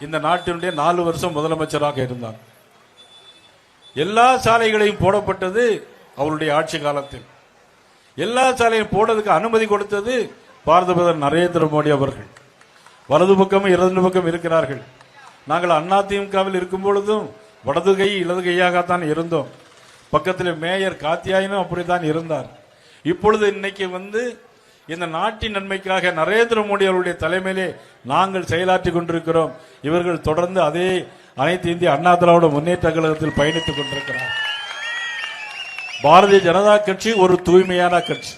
இந்த நாட்டினுடைய நாலு வருஷம் முதலமைச்சராக இருந்தார். எல்லா சாலைகளையும் போடப்பட்டது அவருடைய ஆட்சி காலத்தில். எல்லா சாலையும் போடுறதுக்கு அனுமதி கொடுத்தது பாரத பிரதமர் நரேந்திர மோடி அவர்கள். வலது பக்கமும் இடது பக்கம் இருக்கிறார்கள். நாங்கள் அதிமுகவில் இருக்கும் பொழுதும் வலது கை இடது கையாகத்தான் இருந்தோம். பக்கத்தில் மேயர் காத்தியாயினும் அப்படித்தான் இருந்தார். இப்பொழுது இன்னைக்கு வந்து இந்த நாட்டின் நன்மைக்காக நரேந்திர மோடி அவருடைய தலைமையிலே நாங்கள் செயலாற்றி கொண்டிருக்கிறோம். இவர்கள் தொடர்ந்து அதே அனைத்து இந்திய அண்ணா திராவிட முன்னேற்ற கழகத்தில் பயணித்துக் கொண்டிருக்கிறார். பாரதிய ஜனதா கட்சி ஒரு தூய்மையான கட்சி.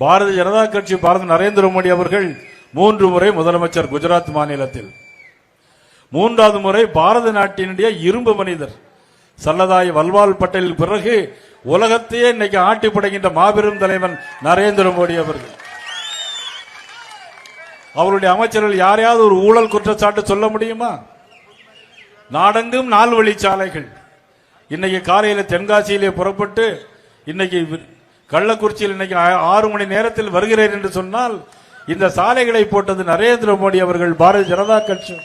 பாரதிய ஜனதா கட்சி பாரத நரேந்திர மோடி அவர்கள் மூன்று முறை முதலமைச்சர் குஜராத் மாநிலத்தில். மூன்றாவது முறை பாரத நாட்டினுடைய இரும்பு மனிதர். சல்லதாய் வல்வால் பட்டேலுக்கு பிறகு உலகத்தையே இன்னைக்கு ஆட்டி படைக்கின்ற மாபெரும் தலைவன் நரேந்திர மோடி அவர்கள். அவருடைய அமைச்சர்கள் யாரையாவது ஒரு ஊழல் குற்றச்சாட்டு சொல்ல முடியுமா? நாடெங்கும் நால் வழி சாலைகள். இன்னைக்கு காலையில தென்காசியிலே புறப்பட்டு இன்னைக்கு கள்ளக்குறிச்சியில் இன்னைக்கு ஆ- ஆறு மணி நேரத்தில் வருகிறேன் என்று சொன்னால் இந்த சாலைகளை போட்டது நரேந்திர மோடி அவர்கள் பாரதிய ஜனதா கட்சி.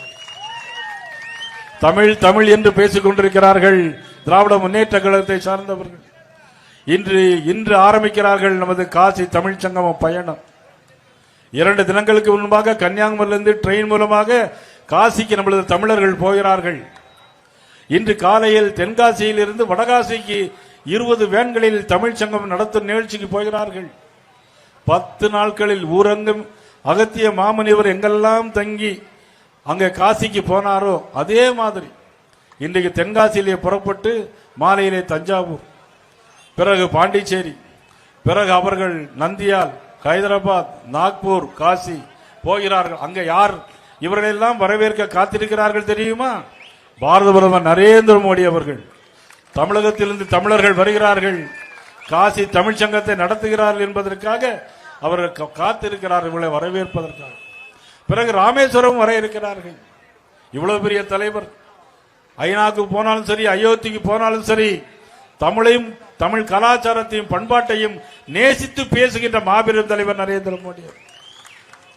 தமிழ் தமிழ் என்று பேசிக் கொண்டிருக்கிறார்கள் திராவிட முன்னேற்ற கழகத்தை சார்ந்தவர்கள். இன்று இன்று ஆரம்பிக்கிறார்கள் நமது காசி தமிழ் சங்கம பயணம். இரண்டு தினங்களுக்கு முன்பாக கன்னியாகுமரியிலிருந்து ட்ரெயின் மூலமாக காசிக்கு நம்மளது தமிழர்கள் போகிறார்கள். இன்று காலையில் தென்காசியில் இருந்து வடகாசிக்கு இருபது வேன்களில் தமிழ் சங்கம் நடத்தும் நிகழ்ச்சிக்கு போகிறார்கள். பத்து நாட்களில் ஊரங்கும் அகத்திய மாமனிவர் எங்கெல்லாம் தங்கி அங்கே காசிக்கு போனாரோ அதே மாதிரி இன்றைக்கு தென்காசியிலே புறப்பட்டு மாலையிலே தஞ்சாவூர். பிறகு பாண்டிச்சேரி பிறகு அவர்கள் நந்தியால் ஹைதராபாத் நாக்பூர் காசி போகிறார்கள். அங்க யார் இவர்களெல்லாம் வரவேற்க காத்திருக்கிறார்கள் தெரியுமா? பாரத பிரதமர் நரேந்திர மோடி அவர்கள். தமிழகத்திலிருந்து தமிழர்கள் வருகிறார்கள். காசி தமிழ் சங்கத்தை நடத்துகிறார்கள் என்பதற்காக அவர்கள் காத்திருக்கிறார்கள் இவளை வரவேற்பதற்காக. பிறகு ராமேஸ்வரம் வர இருக்கிறார்கள். இவ்வளவு பெரிய தலைவர். ஐநாக்கு போனாலும் சரி அயோத்திக்கு போனாலும் சரி தமிழையும் தமிழ் கலாச்சாரத்தையும் பண்பாட்டையும் நேசித்து பேசுகின்ற மாபெரும் தலைவர் நரேந்திர மோடி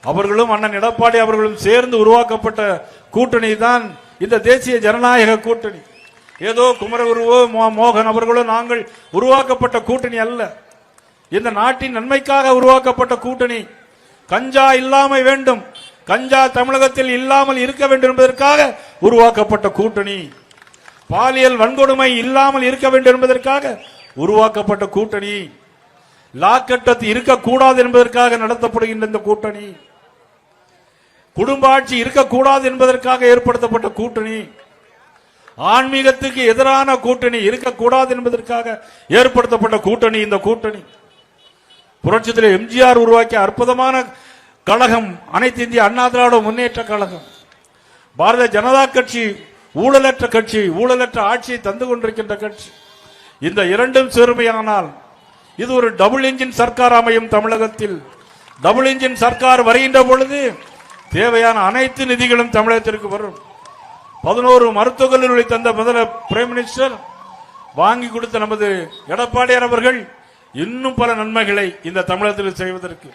அவர்களும் அண்ணன் எடப்பாடி அவர்களும் சேர்ந்து உருவாக்கப்பட்ட கூட்டணி தான் இந்த தேசிய ஜனநாயக கூட்டணி. ஏதோ குமரகுருவோ மோ- மோகன் அவர்களோ நாங்கள் உருவாக்கப்பட்ட கூட்டணி அல்ல. இந்த நாட்டின் நன்மைக்காக உருவாக்கப்பட்ட கூட்டணி. கஞ்சா இல்லாமை வேண்டும். கஞ்சா தமிழகத்தில் இல்லாமல் இருக்க வேண்டும் என்பதற்காக உருவாக்கப்பட்ட கூட்டணி. பாலியல் வன்கொடுமை இல்லாமல் இருக்க வேண்டும் என்பதற்காக உருவாக்கப்பட்ட கூட்டணி. லாக்கட்டத்து இருக்கக்கூடாது என்பதற்காக நடத்தப்படுகின்ற இந்த கூட்டணி. குடும்ப ஆட்சி இருக்கக்கூடாது என்பதற்காக ஏற்படுத்தப்பட்ட கூட்டணி. ஆன்மீகத்துக்கு எதிரான கூட்டணி இருக்கக்கூடாது என்பதற்காக ஏற்படுத்தப்பட்ட கூட்டணி இந்த கூட்டணி. புரட்சித்தில் எம்ஜிஆர் உருவாக்கிய அற்புதமான கழகம் அனைத்து இந்திய அண்ணா திராவிட முன்னேற்ற கழகம். பாரதிய ஜனதா கட்சி ஊழலற்ற கட்சி ஊழலற்ற ஆட்சியை தந்து கொண்டிருக்கின்ற கட்சி. இந்த இரண்டும் சிறுமையானால் இது ஒரு டபுள் இன்ஜின் சர்க்கார் அமையும் தமிழகத்தில். டபுள் இன்ஜின் சர்க்கார் வருகின்ற பொழுது தேவையான அனைத்து நிதிகளும் தமிழகத்திற்கு வரும். பதினோரு மருத்துவக் கல்லூரி தந்த முதல பிரைம் மினிஸ்டர் வாங்கி கொடுத்த நமது எடப்பாடியார் அவர்கள் இன்னும் பல நன்மைகளை இந்த தமிழகத்தில் செய்வதற்கு.